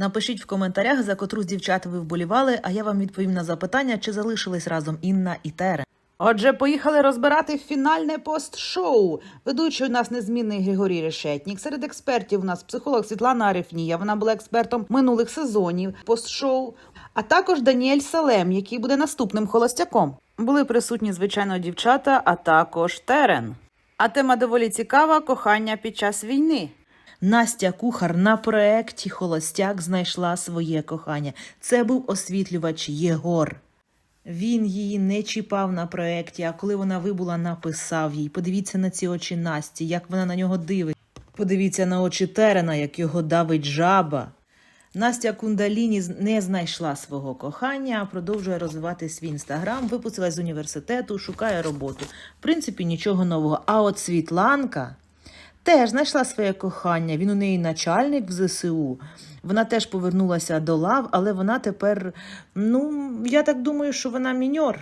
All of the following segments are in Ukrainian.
Напишіть в коментарях, за котру з дівчат ви вболівали, а я вам відповім на запитання, чи залишились разом Інна і Терен. Отже, поїхали розбирати фінальне пост-шоу. Ведучий у нас незмінний Григорій Решетнік. Серед експертів у нас психолог Світлана Арефнія. Вона була експертом минулих сезонів пост-шоу. А також Даніель Салем, який буде наступним холостяком. Були присутні, звичайно, дівчата, а також Терен. А тема доволі цікава кохання під час війни. Настя Кухар на проекті Холостяк знайшла своє кохання. Це був освітлювач Єгор. Він її не чіпав на проекті, а коли вона вибула, написав їй. Подивіться на ці очі Насті, як вона на нього дивить. Подивіться на очі Терена, як його давить жаба. Настя Кундаліні не знайшла свого кохання, а продовжує розвивати свій інстаграм, випустилась з університету, шукає роботу. В принципі, нічого нового. А от Світланка теж знайшла своє кохання. Він у неї начальник в ЗСУ. Вона теж повернулася до лав, але вона тепер, ну, я так думаю, що вона міньор.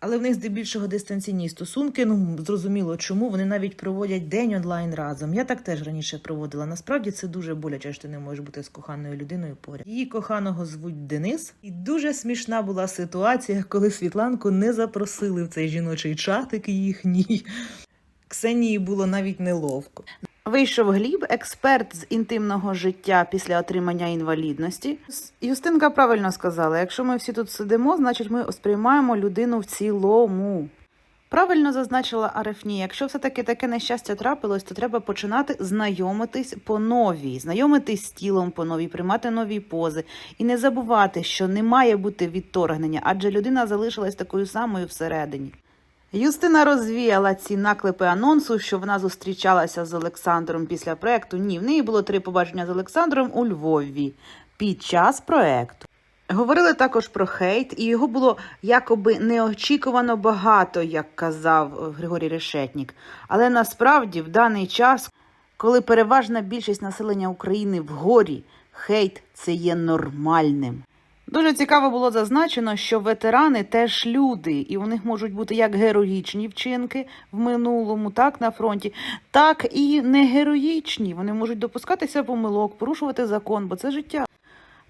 Але в них здебільшого дистанційні стосунки. Ну зрозуміло, чому вони навіть проводять день онлайн разом. Я так теж раніше проводила. Насправді це дуже боляче, що ти не можеш бути з коханою людиною поряд. Її коханого звуть Денис, і дуже смішна була ситуація, коли Світланку не запросили в цей жіночий чатик їхній. Ксенії було навіть неловко. Вийшов Гліб, експерт з інтимного життя після отримання інвалідності. Юстинка правильно сказала: якщо ми всі тут сидимо, значить ми сприймаємо людину в цілому. Правильно зазначила Арефні, якщо все-таки таке нещастя трапилось, то треба починати знайомитись по новій, знайомитись з тілом по новій, приймати нові пози і не забувати, що не має бути відторгнення, адже людина залишилась такою самою всередині. Юстина розвіяла ці наклепи анонсу, що вона зустрічалася з Олександром після проекту. Ні, в неї було три побачення з Олександром у Львові під час проекту. Говорили також про хейт, і його було якоби неочікувано багато, як казав Григорій Решетнік. Але насправді в даний час, коли переважна більшість населення України в горі, хейт це є нормальним. Дуже цікаво було зазначено, що ветерани теж люди, і у них можуть бути як героїчні вчинки в минулому, так на фронті, так і не героїчні. Вони можуть допускатися помилок, порушувати закон, бо це життя.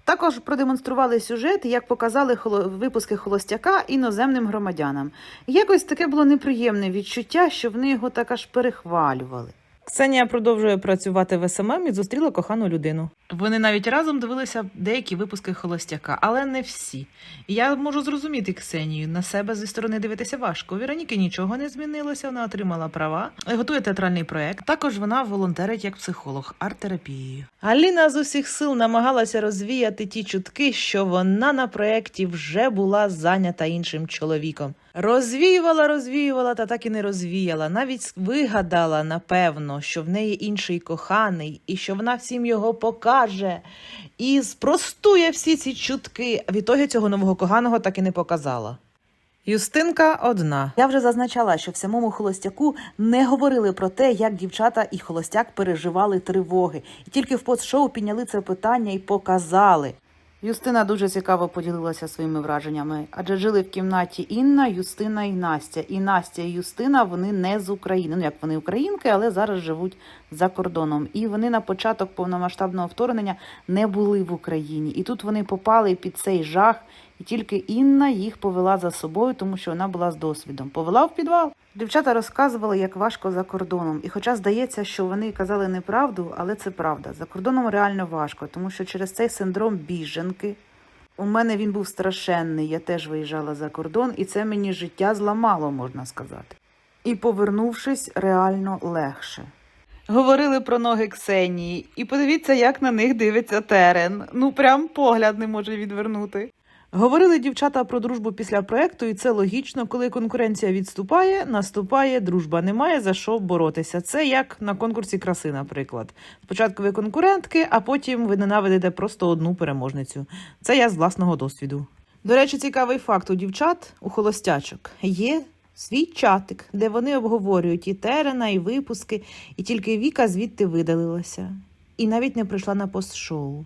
Також продемонстрували сюжет, як показали випуски холостяка іноземним громадянам. Якось таке було неприємне відчуття, що вони його так аж перехвалювали. Ксенія продовжує працювати в СММ і зустріла кохану людину. Вони навіть разом дивилися деякі випуски холостяка, але не всі. І я можу зрозуміти Ксенію. На себе зі сторони дивитися важко. У Вероніки нічого не змінилося, вона отримала права, готує театральний проект. Також вона волонтерить як психолог арт-терапією. Аліна з усіх сил намагалася розвіяти ті чутки, що вона на проєкті вже була зайнята іншим чоловіком. Розвіювала, розвіювала, та так і не розвіяла. Навіть вигадала, напевно, що в неї інший коханий, і що вона всім його покаже. І спростує всі ці чутки. В ітогі цього нового коханого так і не показала. Юстинка одна. Я вже зазначала, що в самому холостяку не говорили про те, як дівчата і холостяк переживали тривоги, і тільки в постшоу підняли це питання і показали. Юстина дуже цікаво поділилася своїми враженнями, адже жили в кімнаті Інна, Юстина і Настя. І Настя і Юстина вони не з України. Ну як вони українки, але зараз живуть за кордоном. І вони на початок повномасштабного вторгнення не були в Україні. І тут вони попали під цей жах, і тільки Інна їх повела за собою, тому що вона була з досвідом. Повела в підвал. Дівчата розказували, як важко за кордоном. І хоча здається, що вони казали неправду, але це правда. За кордоном реально важко, тому що через цей синдром біженки. У мене він був страшенний. Я теж виїжджала за кордон, і це мені життя зламало, можна сказати. І повернувшись, реально легше. Говорили про ноги Ксенії, і подивіться, як на них дивиться терен. Ну прям погляд не може відвернути. Говорили дівчата про дружбу після проекту, і це логічно, коли конкуренція відступає, наступає, дружба немає за що боротися. Це як на конкурсі краси, наприклад. Спочатку ви конкурентки, а потім ви ненавидите просто одну переможницю. Це я з власного досвіду. До речі, цікавий факт у дівчат, у холостячок, є свій чатик, де вони обговорюють і терена, і випуски, і тільки Віка звідти видалилася. І навіть не прийшла на пост-шоу.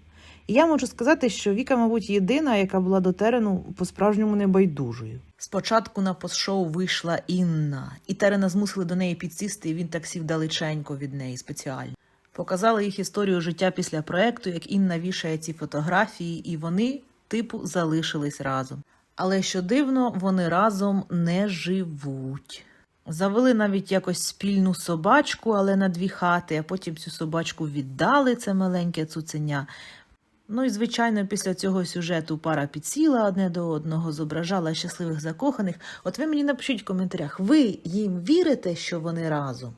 Я можу сказати, що Віка, мабуть, єдина, яка була до терену по-справжньому небайдужою. Спочатку на пост-шоу вийшла Інна, і терена змусили до неї підсісти, і він так сів далеченько від неї спеціально. Показали їх історію життя після проекту, як Інна вішає ці фотографії, і вони, типу, залишились разом. Але що дивно, вони разом не живуть. Завели навіть якось спільну собачку, але на дві хати, а потім цю собачку віддали, це маленьке цуценя. Ну і звичайно, після цього сюжету пара підсіла одне до одного, зображала щасливих закоханих. От ви мені напишіть в коментарях, ви їм вірите, що вони разом?